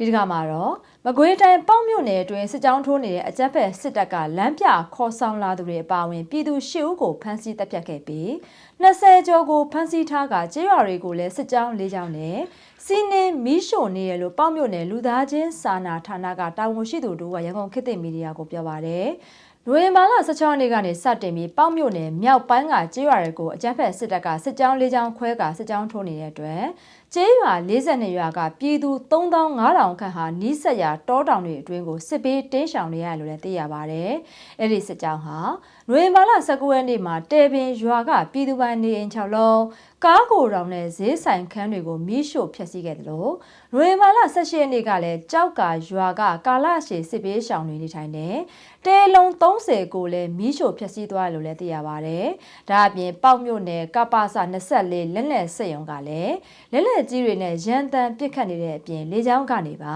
ဒီတစ်ခါမှာတော့မကွေးတိုင်းပေါ့မြို့နယ်အတွင်းစစ်ကြောင်းထိုးနေတဲ့အကြက်ဖက်စစ်တပ်ကလမ်းပြခေါ်ဆောင်လာသူတွေအပါအဝင်ပြည်သူ၈ဦးကိုဖမ်းဆီးတပ်ဖြတ်ခဲ့ပြီး20ကျော်ကိုဖမ်းဆီးထားကကျေးရွာတွေကိုလည်းစစ်ကြောင်း၄ကြောင်းနဲ့စီးနင်းမီးရှို့နေရလို့ပေါ့မြို့နယ်လူသားချင်းစာနာဌာနကတာဝန်ရှိသူတို့ကရန်ကုန်ခေတ်သစ်မီဒီယာကိုပြောပါတယ်နိုဝင်ဘာလ16ရက်နေ့ကနေစတင်ပြီးပေါ့မြို့နယ်မြောက်ပိုင်းကကျေးရွာတွေကိုအကြမ်းဖက်စစ်တပ်ကစစ်ကြောင်း၄ကြောင်းခွဲကစစ်ကြောင်းထိုးနေတဲ့အတွက် ကျေးရွာ42ရွာကပြည်သူ3500ခန့်ဟာနီးစက်ရာတောတောင်တွေအတွင်းကိုစစ်ပေးတင်းရှောင်နေရတယ်လို့လည်းသိရပါဗျ။အဲ့ဒီစစ်ကြောင်းဟာနိုဝင်ဘာလ19ရက်နေ့မှာတဲပင်ရွာကပြည်သူပိုင်နေအိမ်6လုံးကားကိုတောင်နဲ့ဈေးဆိုင်ခန်းတွေကိုမီးရှို့ဖျက်ဆီးခဲ့တယ်လို့နိုဝင်ဘာလ18ရက်နေ့ကလည်းကြောက်ကရွာကကာလရှည်စစ်ပေးရှောင်တွေနေထိုင်တဲ့တဲလုံး30ကိုလည်းမီးရှို့ဖျက်ဆီးသွားတယ်လို့လည်းသိရပါဗျ။ဒါအပြင်ပေါက်မြို့နယ်ကပ္ပစ24လက်လက်စစ်ရုံကလည်းလက်လက်ကြီးတွေနဲ့ရန်တန်ပစ်ခတ်နေတဲ့အပြင်လေကြောင်းကနေပါ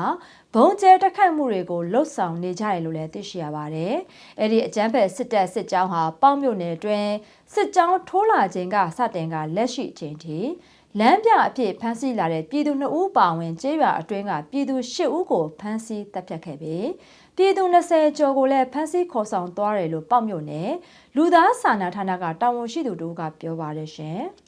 ဘုံကျဲတက်ခတ်မှုတွေကိုလှုပ်ဆောင်နေကြတယ်လို့လည်းသိရှိရပါတယ်။အဲ့ဒီအကြမ်းဖက်စစ်တပ်စစ်ကြောင်းဟာပေါက်မြို့နယ်အတွင်းစစ်ကြောင်းထိုးလာခြင်းကစတင်ကလက်ရှိအချိန်ထိလမ်းပြအဖြစ်ဖမ်းဆီးလာတဲ့ပြည်သူ2ဦးပါဝင်ကျေးရွာအတွင်းကပြည်သူ10ဦးကိုဖမ်းဆီးတပ်ဖြတ်ခဲ့ပြီးပြည်သူ20ကျော်ကိုလည်းဖမ်းဆီးခေါ်ဆောင်သွားတယ်လို့ပေါက်မြို့နယ်လူသားစာနာဌာနကတာဝန်ရှိသူတို့ကပြောပါတယ်ရှင်။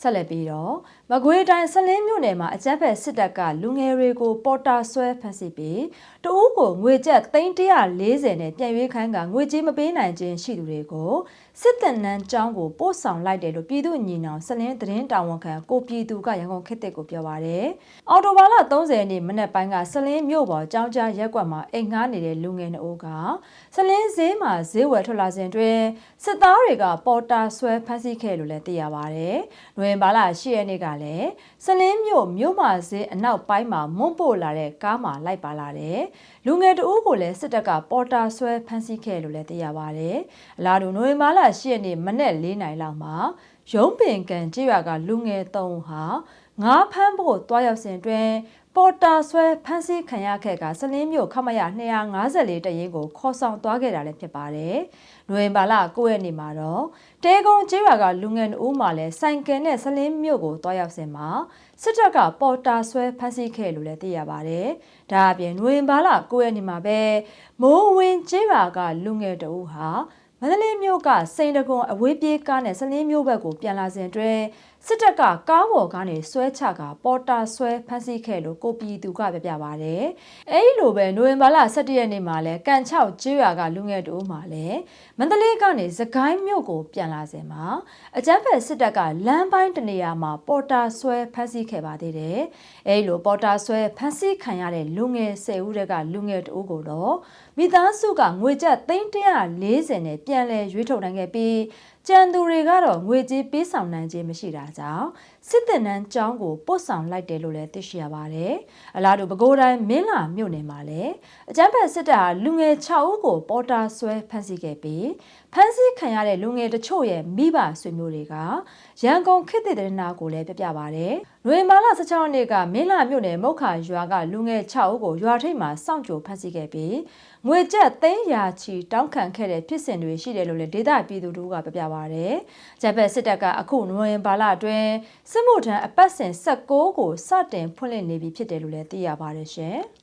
ဆက်လက်ပြီးတော့မကွေးတိုင်းဆလင်းမြို့နယ်မှာအကြမ်းဖက်စစ်တပ်ကလူငယ်တွေကိုပေါ်တာဆွဲဖမ်းဆီးပြီးတအူးကိုငွေကျပ်340နဲ့ပြန်ရွေးခိုင်းကငွေကြေးမပေးနိုင်ခြင်းရှိသူတွေကိုစစ်တပ်နန်းကျောင်းကိုပို့ဆောင်လိုက်တယ်လို့ပြည်သူ့ညီနောင်ဆလင်းသတင်းတာဝန်ခံကိုပြည်သူကရန်ကုန်ခေတ်တက်ကိုပြောပါရယ်အော်တိုဘာလ30ရက်နေ့မနက်ပိုင်းကဆလင်းမြို့ပေါ်ကျောင်းကြားရက်ကွက်မှာအိမ်ငှားနေတဲ့လူငယ်နှစ်ဦးကဆလင်းဈေးမှာဈေးဝယ်ထွက်လာစဉ်တွင်စစ်သားတွေကပေါ်တာဆွဲဖမ်းဆီးခဲ့လို့လည်းသိရပါရယ်။နိုဝင်ဘာလ10ရက်နေ့ကလည်းစလင်းမြို့မြို့မှာဈေးအနောက်ပိုင်းမှာမွန့်ပို့လာတဲ့ကားမှာလိုက်ပါလာတယ်။လူငယ်တဦးကိုလည်းစစ်တပ်ကပေါ်တာဆွဲဖမ်းဆီးခဲ့လို့လည်းသိရပါရယ်။အလားတူနိုဝင်ဘာလ10ရက်နေ့မနက်၄နာရီလောက်မှာရုံးပင်ကန်ကြေးရွာကလူငယ်၃ဦးဟာငါးဖမ်းဖို့တွားရောက်စဉ်တွင် ပေါ်တာဆွဲဖမ်းဆီးခံရခဲ့ကစလင်းမြို့ခမရ254တရင်ကိုခေါ်ဆောင်သွားခဲ့တာလည်းဖြစ်ပါတယ်။နိုဝင်ဘာလ9ရက်နေ့မှာတော့တဲကုန်းကျေးရွာကလူငယ်ဦးမှလည်းဆိုင်ကယ်နဲ့စလင်းမြို့ကိုတွားရောက်စဉ်မှာစစ်တပ်ကပေါ်တာဆွဲဖမ်းဆီးခဲ့လို့လည်းသိရပါတယ်။ဒါအပြင်နိုဝင်ဘာလ9ရက်နေ့မှာပဲမိုးဝင်းကျေးရွာကလူငယ်တဦးဟာ မန္တလေးမြို့ကစိန်တကွန်အဝေးပြေးကားနဲ့စလင်းမြို့ဘက်ကိုပြန်လာစဉ်အတွင်းစစ်တပ်ကကားပေါ်ကနေဆွဲချကပေါ်တာဆွဲဖမ်းဆီးခဲ့လို့ကိုပြည်သူကပြပြပါတယ်။အဲဒီလိုပဲနိုဝင်ဘာလ17ရက်နေ့မှာလဲကန်ချောက်ကျေးရွာကလူငယ်တို့မှလည်းမန္တလေးကနေစကိုင်းမြို့ကိုပြန်လာစဉ်မှာအကြမ်းဖက်စစ်တပ်ကလမ်းပိုင်းတနေရာမှာပေါ်တာဆွဲဖမ်းဆီးခဲ့ပါသေးတယ်။အဲဒီလိုပေါ်တာဆွဲဖမ်းဆီးခံရတဲ့လူငယ်10ဦးကလူငယ်တို့ကိုတော့မိသားစုကငွေကျပ်340နဲ့ပြန်လည်ရွေးထုတ်နိုင်ခဲ့ပြီးကြံသူတွေကတော့ငွေကြေးပေးဆောင်နိုင်ခြင်းမရှိတာကြောင့်စစ်တပ်နန်းကျောင်းကိုပို့ဆောင်လိုက်တယ်လို့လည်းသိရှိရပါတယ်။အလားတူပဲခူးတိုင်းမင်းလာမြို့နယ်မှာလည်းအကြမ်းဖက်စစ်တပ်ဟာလူငယ်6ဦးကိုပေါ်တာဆွဲဖမ်းဆီးခဲ့ပြီးဖမ်းဆီးခံရတဲ့လူငယ်တချို့ရဲ့မိဘဆွေမျိုးတွေကရန်ကုန်ခေတ်သစ်တဲ့နာကိုလည်းပြပြပါတယ်။နိုဝင်ဘာလ16ရက်နေ့ကမင်းလာမြို့နယ်မုတ်ခါရွာကလူငယ်6ဦးကိုရွာထိပ်မှာစောင့်ကြိုဖမ်းဆီးခဲ့ပြီးငွေကျပ်သိန်းရာချီတောင်းခံခဲ့တဲ့ဖြစ်စဉ်တွေရှိတယ်လို့လည်းဒေသပြည်သူတို့ကပြပြပါတယ်။ဂျပန်စစ်တပ်ကအခုနိုဝင်ဘာလအတွင်းစစ်မှုထမ်းအပတ်စဉ်16ကိုစတင်ဖွင့်လှစ်နေပြီဖြစ်တယ်လို့လည်းသိရပါတယ်ရှင်။